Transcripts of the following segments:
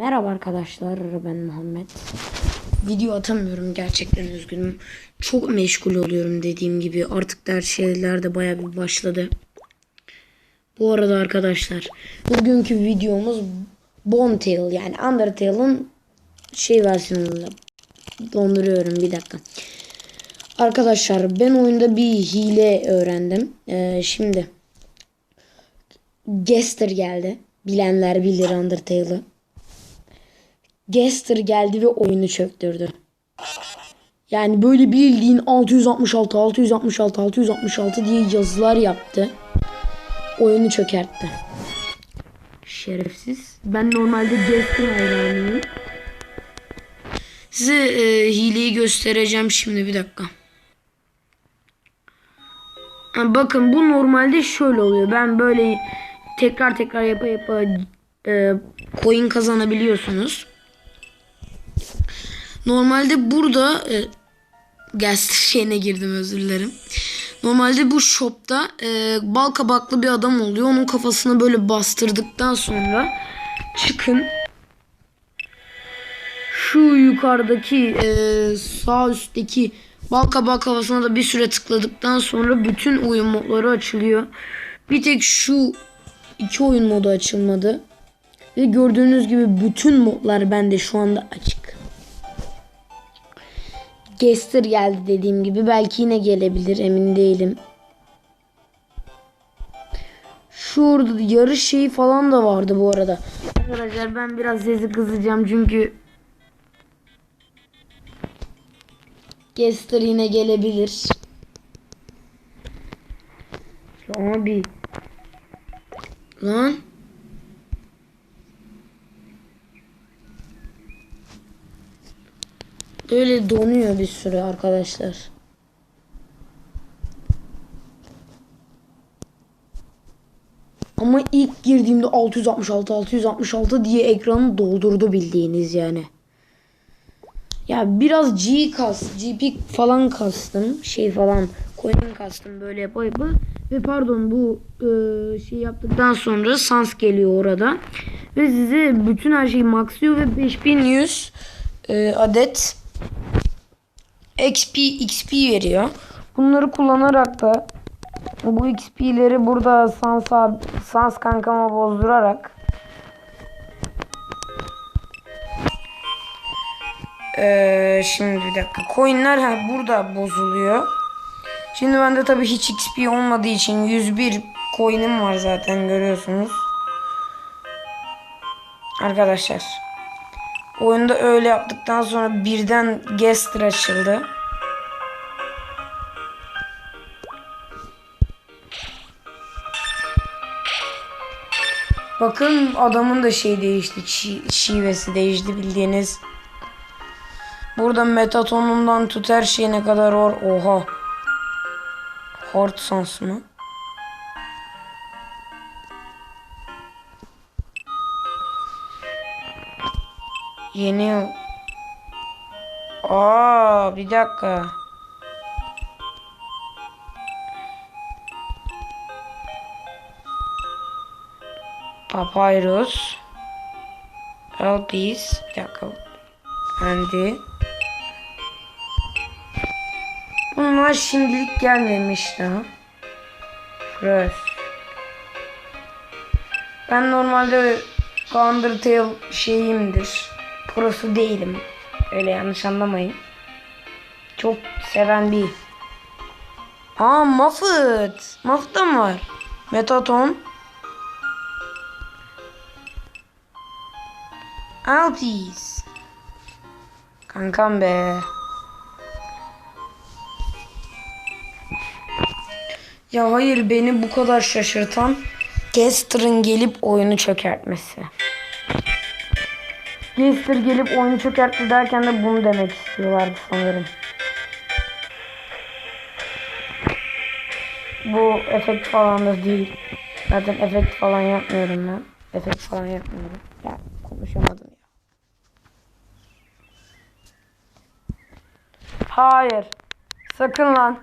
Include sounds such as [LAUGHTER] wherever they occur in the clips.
Merhaba arkadaşlar ben Muhammed. Video atamıyorum gerçekten üzgünüm. Çok meşgul oluyorum dediğim gibi. Artık ders şeyler de baya bir başladı. Bu arada arkadaşlar bugünkü videomuz Bontail yani Undertale'ın şey versiyonunda donduruyorum bir dakika. Arkadaşlar ben oyunda bir hile öğrendim. Ee, şimdi Gester geldi. Bilenler bilir Undertale'ı. Gester geldi ve oyunu çöktürdü. Yani böyle bildiğin 666 666 666 diye yazılar yaptı. Oyunu çökertti. Şerefsiz. Ben normalde Gester hayranıyım. Size e, hileyi göstereceğim şimdi bir dakika. Ha, Bakın bu normalde şöyle oluyor. Ben böyle tekrar tekrar yapa yapa e, coin kazanabiliyorsunuz. Normalde burada e, gaz [LAUGHS] şeyine girdim özür dilerim. Normalde bu shopta e, bal kabaklı bir adam oluyor. Onun kafasına böyle bastırdıktan sonra çıkın. Şu yukarıdaki e, sağ üstteki bal kabağı kafasına da bir süre tıkladıktan sonra bütün oyun modları açılıyor. Bir tek şu iki oyun modu açılmadı. Ve gördüğünüz gibi bütün modlar bende şu anda açık. Gester geldi dediğim gibi. Belki yine gelebilir emin değilim. Şurada yarış şeyi falan da vardı bu arada. Arkadaşlar ben biraz sesi kısacağım çünkü Gester yine gelebilir. Abi. Lan. Böyle donuyor bir süre arkadaşlar. Ama ilk girdiğimde 666 666 diye ekranı doldurdu bildiğiniz yani. Ya biraz G kas, GP falan kastım. Şey falan coin kastım böyle yapa. Ve pardon bu e, şey yaptıktan sonra sans geliyor orada. Ve size bütün her şeyi maxlıyor ve 5100 e, adet XP XP veriyor. Bunları kullanarak da bu XP'leri burada sans, ab- sans kankama bozdurarak Ee, şimdi bir dakika. Coinler ha, burada bozuluyor. Şimdi bende tabii hiç XP olmadığı için 101 coin'im var zaten görüyorsunuz. Arkadaşlar. Oyunda öyle yaptıktan sonra birden Gester açıldı. Bakın adamın da şey değişti. şi- şivesi değişti bildiğiniz. Burada metatonundan tut her şeyine kadar var. Oha. Hard sans mı? Yeni. Aa bir dakika. Papyrus. Elpis. Bir dakika. Andy. Bunlar şimdilik gelmemiş daha. Fresh. Ben normalde Undertale şeyimdir. Prosu değilim. Öyle yanlış anlamayın. Çok seven bir. Aa Muffet. Muffet var? Metaton. Altis. Kankam be. Ya hayır beni bu kadar şaşırtan Gester'ın gelip oyunu çökertmesi. Gester gelip oyunu çökertti derken de bunu demek istiyorlardı sanırım. Bu efekt falan da değil. Zaten efekt falan yapmıyorum ben. Efekt falan yapmıyorum. Ya konuşamadım ya. Hayır. Sakın lan.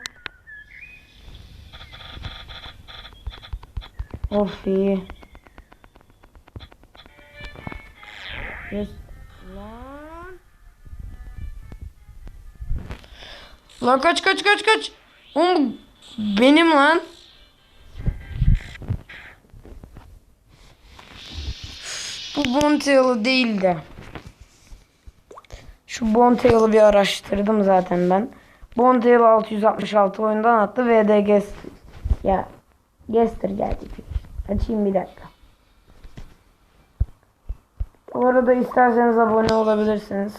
Of iyi. Lan. Lan kaç kaç kaç kaç. Oğlum benim lan. Bu Bontail'ı değil de. Şu Bontail'ı bir araştırdım zaten ben. Bontail 666 oyundan attı. VD Gest. Ya Gester geldi. Açayım bir dakika. Bu arada isterseniz abone olabilirsiniz.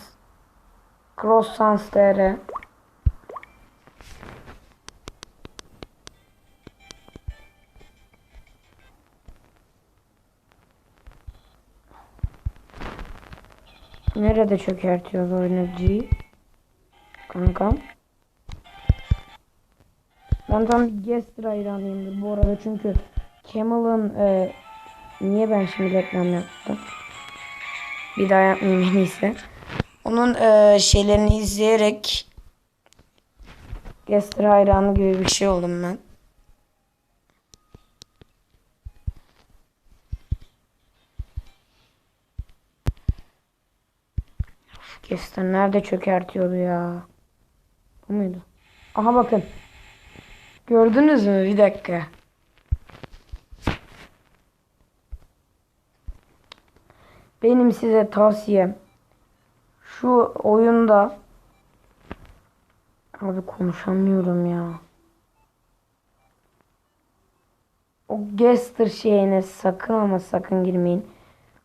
Cross Sans TR. Nerede çökertiyoruz oyuncuyu? Kankam. Ben tam bir Gester hayranıyımdır bu arada çünkü Camel'ın e, niye ben şimdi reklam yaptım? Bir daha yapmayayım en iyisi. Onun e, şeylerini izleyerek Gester hayranı gibi bir şey oldum ben. Gester nerede çökertiyordu ya? Bu muydu? Aha bakın. Gördünüz mü? Bir dakika. Benim size tavsiyem şu oyunda abi konuşamıyorum ya. O Gester şeyine sakın ama sakın girmeyin.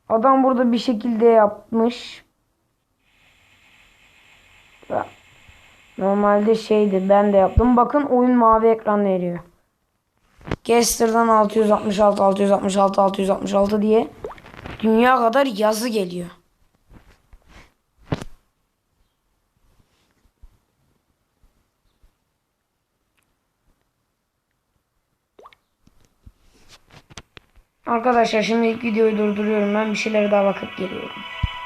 Adam burada bir şekilde yapmış. Ya, Normalde şeydi ben de yaptım. Bakın oyun mavi ekran veriyor. Gester'dan 666 666 666 diye dünya kadar yazı geliyor. Arkadaşlar şimdi videoyu durduruyorum. Ben bir şeylere daha bakıp geliyorum.